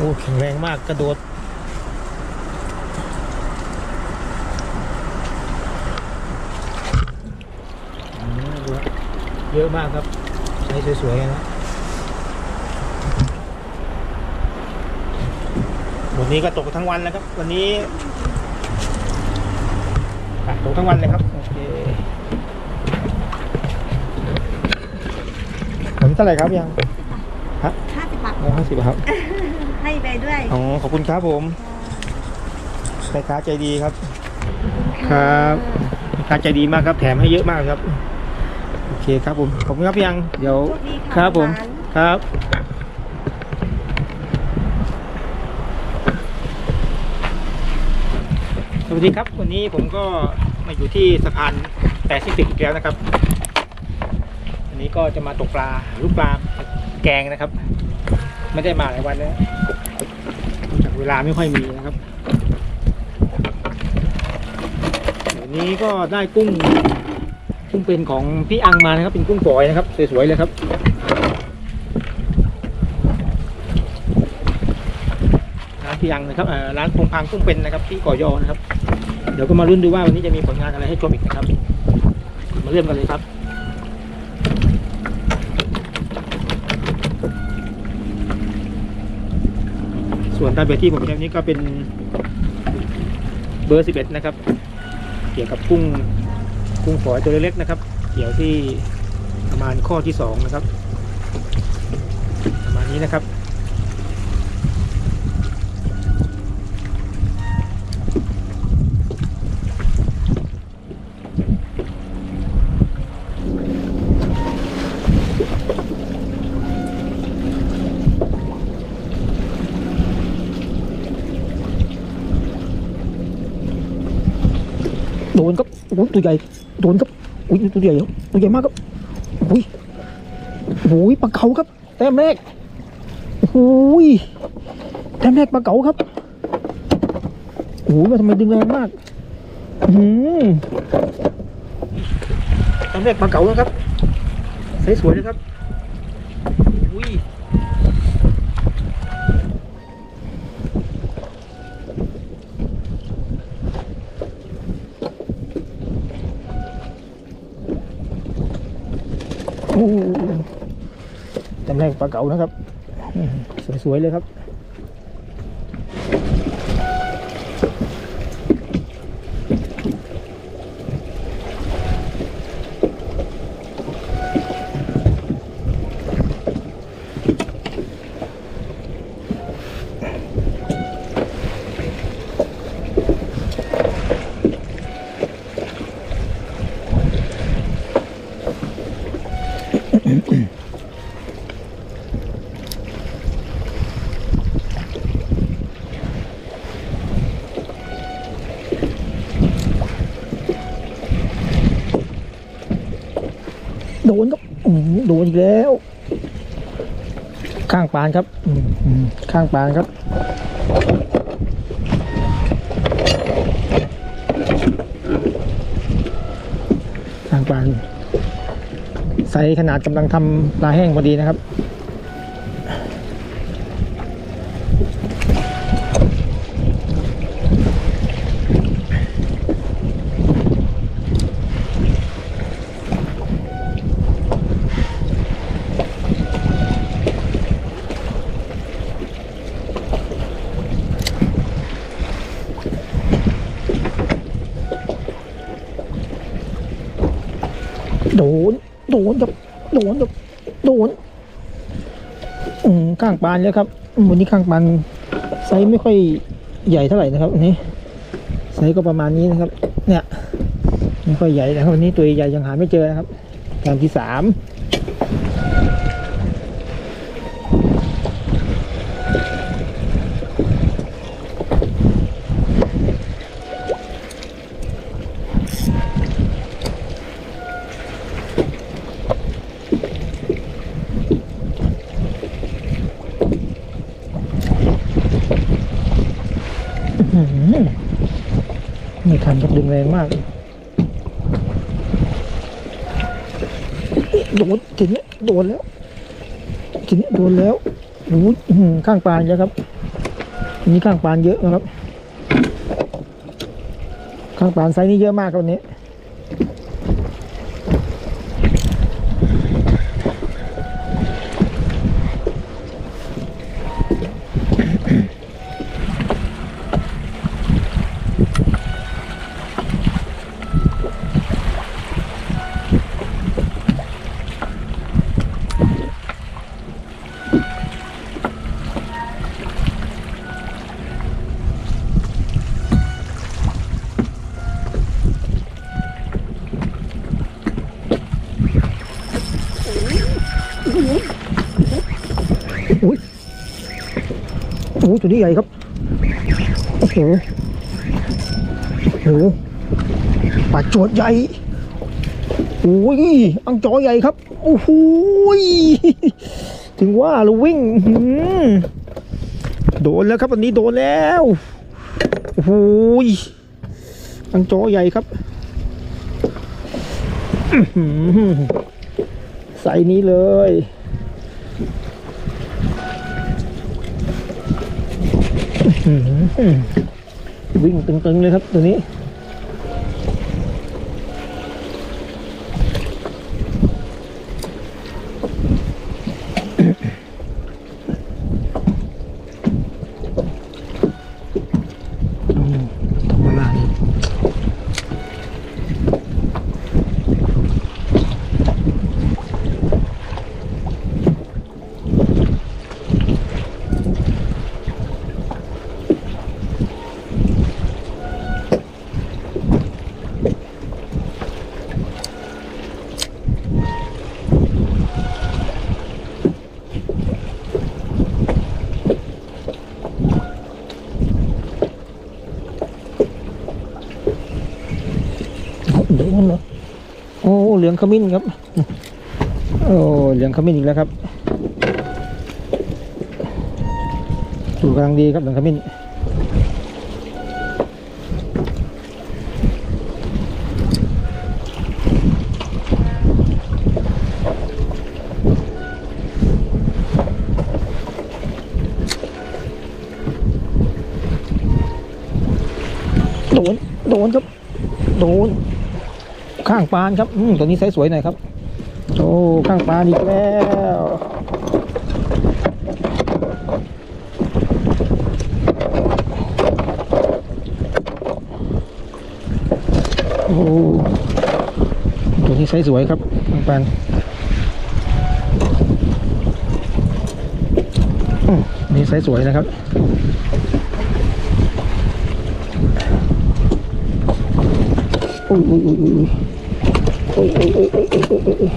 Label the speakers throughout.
Speaker 1: อ้แข็งแรงมากกระโดดอืมดูฮะเยอะมากครับใช้สวยๆนะวันนี้ก็ตกทั้งวันแล้วครับ วันนี้อะตกทั้งวันเลยครับโอเคผลเท่าไหร่ครับยัง
Speaker 2: ห้าสิบบาท
Speaker 1: อ๋อห้าสิบครับ
Speaker 2: ให้ไปด้วย
Speaker 1: อ๋อขอบคุณครับผมแม่ค้าใจดีครับ ครับแม่ค้าใจดีมากครับ แถมให้เยอะมากครับ โอเคครับผมขอบคุณครับพี่ยัง เดี๋ยว
Speaker 2: โชคดีค่ะ
Speaker 1: ครับผม
Speaker 2: หวาน
Speaker 1: ครับสวัสดีครับ วันนี้ผมก็มาอยู่ที่สะพานแปซิฟิกอีกแล้วนะครับ วันนี้ก็จะมาตกปลาหาลูกปลาแกงนะครับ ไม่ได้มาหลายวันแล้วจากเวลาไม่ค่อยมีนะครับวันนี้ก็ได้กุ้ง กุ้งเป็นของพี่อังมานะครับ เป็นกุ้งฝอยนะครับสวยๆเลยครับร้านพี่อังนะครับร้านพงพังกุ้งเป็นนะครับ ที่ก่อยอนะครับ เดี๋ยวก็มาลุ้นดูว่าวันนี้จะมีผลงานอะไรให้ชมอีกนะครับ มาเริ่มกันเลยครับ ส่วนตามแบบที่ผมใช้นี้ก็เป็นเบอร์ 11 นะครับ เกี่ยวกับกุ้งกุ้งฝอยตัวเล็กๆนะครับ เกี่ยวที่ประมาณข้อที่สองนะครับ ประมาณนี้นะครับ โอ้ยตัวใหญ่โดนครับอุ้ยตัวใหญ่ตัวใหญ่มากครับอุ้ยโอ้ยปลาเก๋าครับ แต้มแรกโอ้ยแต้มแรกปลาเก๋าครับโอ้ยมาทำไมดึงแรงมากอื้อหืมแต้มแรกปลาเก๋านะครับสสวยเลยครับอุ้ย โอ้จำ แรกปลาเก๋านะครับ สวยๆเลยครับ โดนครับโดนอีกแล้ว ข้างปานครับข้างปานครับข้างปานใส่ขนาดกำลังทำปลาแห้งพอดีนะครับ โดน โดนครับ โดนโดนอืมข้างปานแล้วครับวันนี้ข้างปานไซส์ไม่ค่อยใหญ่เท่าไหร่นะครับอันนี้ไซส์ก็ประมาณนี้นะครับ เนี่ยไม่ค่อยใหญ่นะครับวันนี้ตัวใหญ่ยังหาไม่เจอนะครับการที่สาม ทันครับดึงแรงมากโดนทีนี้โดนแล้วทีนี้โดนแล้วโอ้ยอื้อหือข้างปานแล้วครับนี่ข้างปานเยอะนะครับ ข้างปานไซส์นี้เยอะมากครับวันนี้ อุ้ยโอ้ยตัวนี้ใหญ่ครับ โอ้โหโอ้โหปลาโจดใหญ่โอ้ย อังจอใหญ่ครับ โอ้โหถึงว่าเราวิ่งโดนแล้วครับวันนี้โดนแล้ว โอ้โหยอังจอใหญ่ครับ ใส่นี้เลย วิ่งตึงๆเลยครับตัวนี้ อืมธรรมดานี่โดนเหรอ โอ้เหลืองขมิ้นครับ โอ้เหลืองขมิ้นอีกแล้วครับถูกำลังดีครับเหลืองขมิ้นโดน โดนครับ โดน ข้างปานครับอืมตัวนี้ไซส์สวยหน่อยครับ โอ้ข้างปานอีกแล้วโอ้ตัวนี้ไซส์สวยครับข้างปานอืมนี่ไซส์สวยนะครับ อุ้ยอุ้ยอุ้ยอุ้ยอุ้ยอุ้ยอุ้ยอุ้ยอุ้ย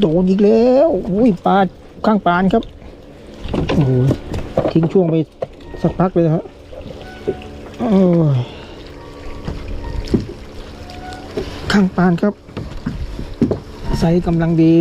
Speaker 1: โดนอีกแล้วอุ้ยปลาข้างปานครับ โอ้โหทิ้งช่วงไปสักพักเลยนะโอ้ยข้างปานครับไซส์กำลังดี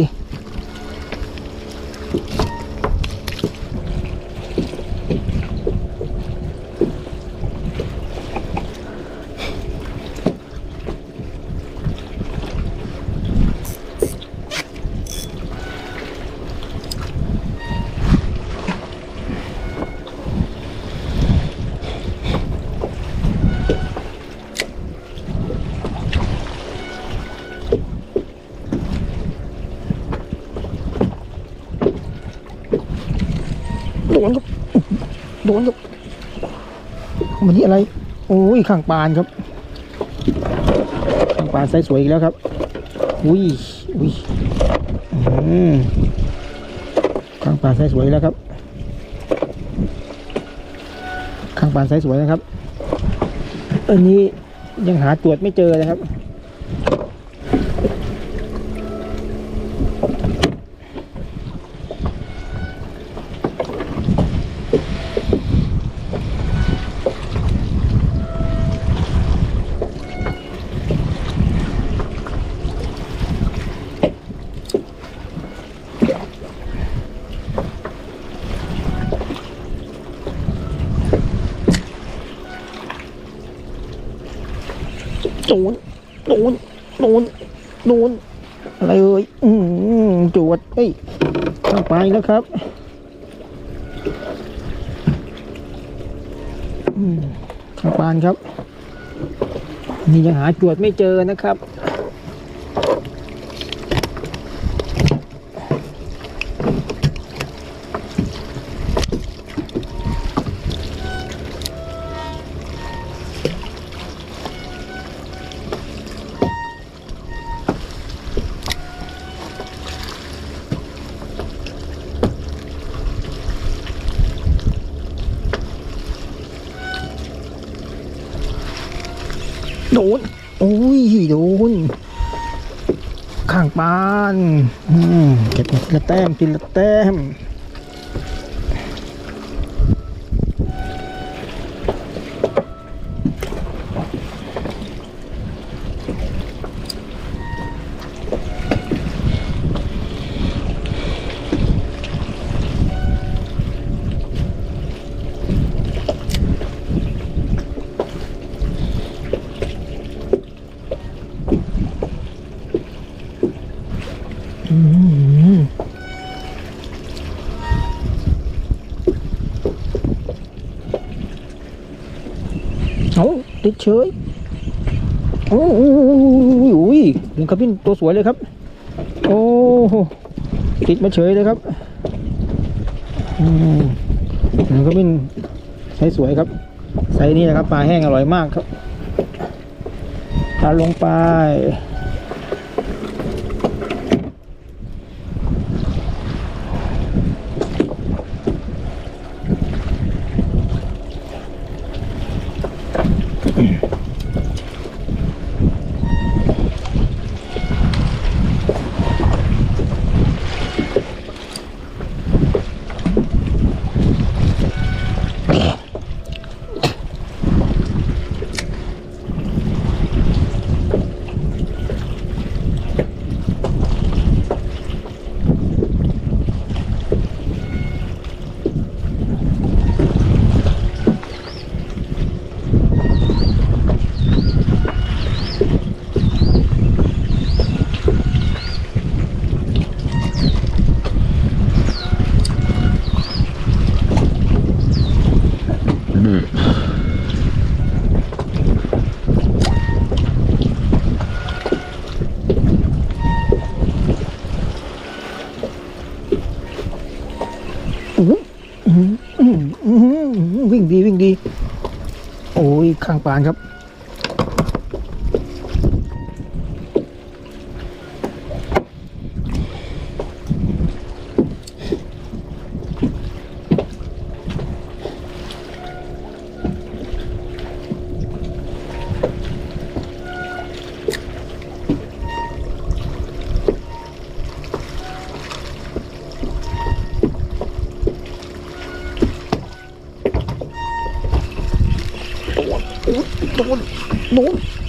Speaker 1: วันนี้อะไร โอ้ยข้างปานครับ ข้างปานไซส์สวยอีกแล้วครับ อุ้ยอุ้ยข้างปานไซส์สวยแล้วครับ ข้างปานไซส์สวยนะครับ อันนี้ยังหาตรวจไม่เจอเลยครับ โดนโดนโดนโดนอะไรเอ่ยอืมจวดเฮ้ยเข้าไปแล้วครับอืมข้าวปานครับ นี่ยังหาจวดไม่เจอนะครับ โดน โอ้ยโดนข้างปานอืมเก็บทีละแต้มทีละแต้ม ติดเฉยโอ้โหอุ้ยหนึ่งครับพี่ตัวสวยเลยครับ โอ้โหติดมาเฉยเลยครับอืมหนึ่งครับพี่ใช้สวยครับใส่นี่นะครับปลาแห้งอร่อยมากครับทาลงไป วิ่งดีวิ่งดี โอ้ยข้างปานครับ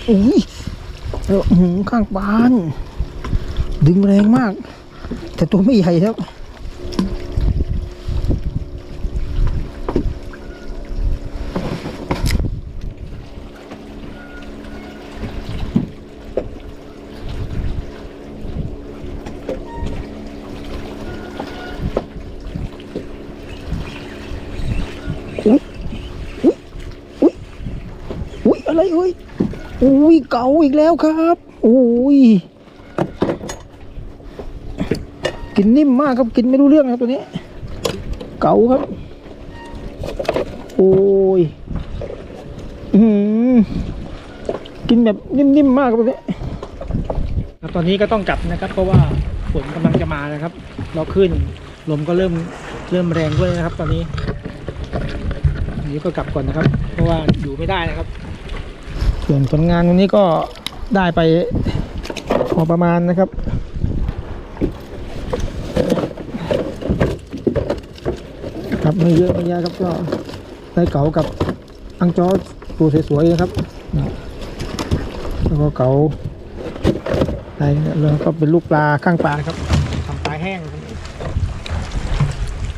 Speaker 1: อุ้ยเออหือข้างปาน ดึงแรงมาก แต่ตัวไม่ใหญ่ครับอุ้ยอะไรเอ้ย อุ้ยเก่าอีกแล้วครับอุ้ยกินนิ่มมากครับกินไม่รู้เรื่องครับตัวนี้ เก่าครับ โอ้ยอืมกินแบบนิ่มๆมากครับตัวนี้ครับตอนนี้ก็ต้องกลับนะครับ เพราะว่าฝนกำลังจะมานะครับ เราขึ้นลมก็เริ่มเริ่มแรงด้วยนะครับ ตอนนี้อันนี้ก็กลับก่อนนะครับ เพราะว่าอยู่ไม่ได้นะครับ ส่วนผลงานวันนี้ก็ได้ไปพอประมาณนะครับ ครับไม่เยอะไม่เยอะครับก็ได้เก๋ากับอังจอตัวสวยๆนะครับแล้วก็เก๋าได้แล้วก็เป็นลูกปลาข้างปลาครับทำปลาแห้ง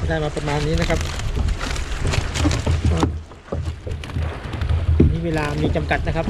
Speaker 1: ได้มาประมาณนี้นะครับ ลามีจำกัดนะครับ